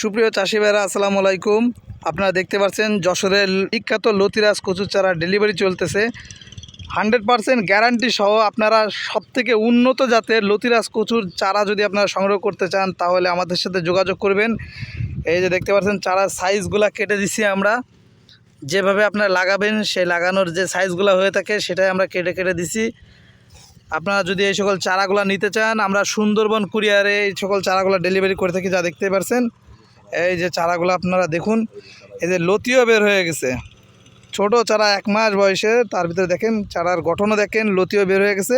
সুপ্রিয় চাষি ভাইরা, আসসালামু আলাইকুম। আপনারা দেখতে পাচ্ছেন যশোরের বিখ্যাত লতিরাজ কচুর চারা ডেলিভারি চলতেছে। হান্ড্রেড পারসেন্ট গ্যারান্টি সহ আপনারা সবথেকে উন্নত জাতের লতিরাজ কচুর চারা যদি আপনারা সংগ্রহ করতে চান, তাহলে আমাদের সাথে যোগাযোগ করবেন। এই যে দেখতে পাচ্ছেন, চারার সাইজগুলো কেটে দিছি আমরা। যেভাবে আপনারা লাগাবেন, সেই লাগানোর যে সাইজগুলো হয়ে থাকে, সেটাই আমরা কেটে কেটে দিছি। আপনারা যদি এই সকল চারাগুলো নিতে চান, আমরা সুন্দরবন কুরিয়ারে এই সকল চারাগুলো ডেলিভারি করে থাকি, যা দেখতে পারছেন এই যে চারাগুলো আপনারা দেখুন, এই যে লতিও বের হয়ে গেছে। ছোট চারা এক মাস বয়সে, তার ভিতরে দেখেন, চারার গঠনও দেখেন, লতিও বের হয়ে গেছে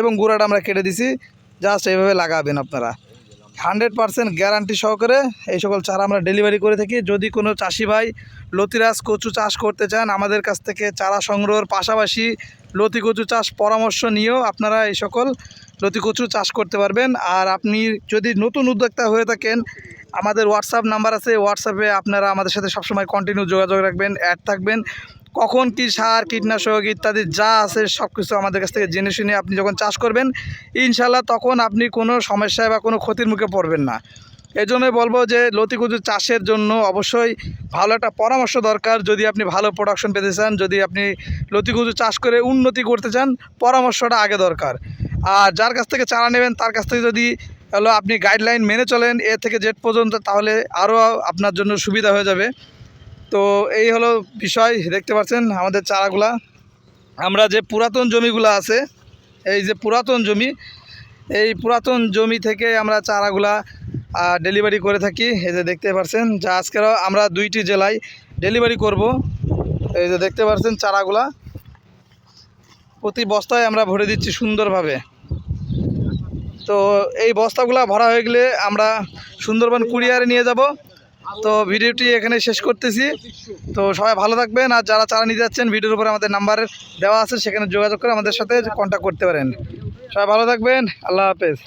এবং গুঁড়াটা আমরা কেটে দিছি। জাস্ট এইভাবে লাগাবেন আপনারা। হান্ড্রেড পারসেন্ট গ্যারান্টি সহকারে এই সকল চারা আমরা ডেলিভারি করে থাকি। যদি কোনো চাষি ভাই লতিরাজ কচু চাষ করতে চান, আমাদের কাছ থেকে চারা সংগ্রহের পাশাপাশি লতি কচু চাষ পরামর্শ নিয়েও আপনারা এই সকল লতি কচু চাষ করতে পারবেন। আর আপনি যদি নতুন উদ্যোক্তা হয়ে থাকেন আমাদের হোয়াটসঅ্যাপ নাম্বার আছে। হোয়াটসঅ্যাপে আপনারা আমাদের সাথে সবসময় কন্টিনিউ যোগাযোগ রাখবেন অ্যাড থাকবেন। কখন কী সার, কীটনাশক ইত্যাদি যা আছে সব কিছু আমাদের কাছ থেকে জেনে শুনে আপনি যখন চাষ করবেন ইনশাল্লাহ তখন আপনি কোনো সমস্যায় বা কোনো ক্ষতির মুখে পড়বেন না। এই জন্যই বলব যে লতিকুজু চাষের জন্য অবশ্যই ভালো একটা পরামর্শ দরকার। যদি আপনি ভালো প্রোডাকশন পেতে চান, যদি আপনি লতিকুজু চাষ করে উন্নতি করতে চান, পরামর্শটা আগে দরকার। আর যার কাছ থেকে চারা নেবেন, তার কাছ থেকে যদি হলো আপনি গাইডলাইন মেনে চলেন, এ থেকে জেড পর্যন্ত, তাহলে আরও আপনার জন্য সুবিধা হয়ে যাবে। তো এই হলো বিষয়, দেখতে পাচ্ছেন আমাদের চারাগুলা। আমরা যে পুরাতন জমিগুলো আছে, এই যে পুরাতন জমি, এই পুরাতন জমি থেকে আমরা চারাগুলা ডেলিভারি করে থাকি। এই যে দেখতে পাচ্ছেন, যা আজকেরও আমরা দুইটি জেলায় ডেলিভারি করব। এই যে দেখতে পাচ্ছেন চারাগুলা। প্রতি বস্তায় আমরা ভরে দিচ্ছি সুন্দরভাবে। তো এই বস্তাগুলো ভরা হয়ে গেলে আমরা সুন্দরবন কুরিয়ারে নিয়ে যাব। তো ভিডিওটি এখানে শেষ করতেছি। তো সবাই ভালো থাকবেন আর যারা চারা নিতে যাচ্ছেন, ভিডিওর উপরে আমাদের নাম্বার দেওয়া আছে, সেখানে যোগাযোগ করে আমাদের সাথে কন্ট্যাক্ট করতে পারেন। সবাই ভালো থাকবেন। আল্লাহ হাফেজ।